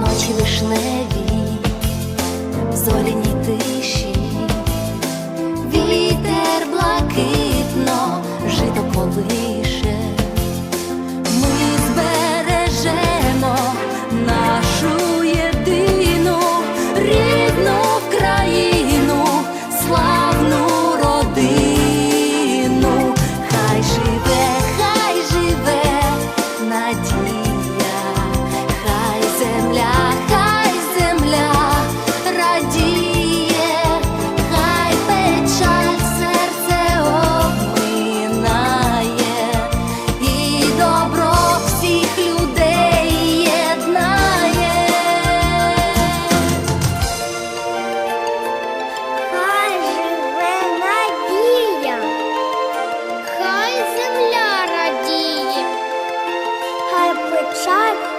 ночі вишневі, зоряні тиші, Shark.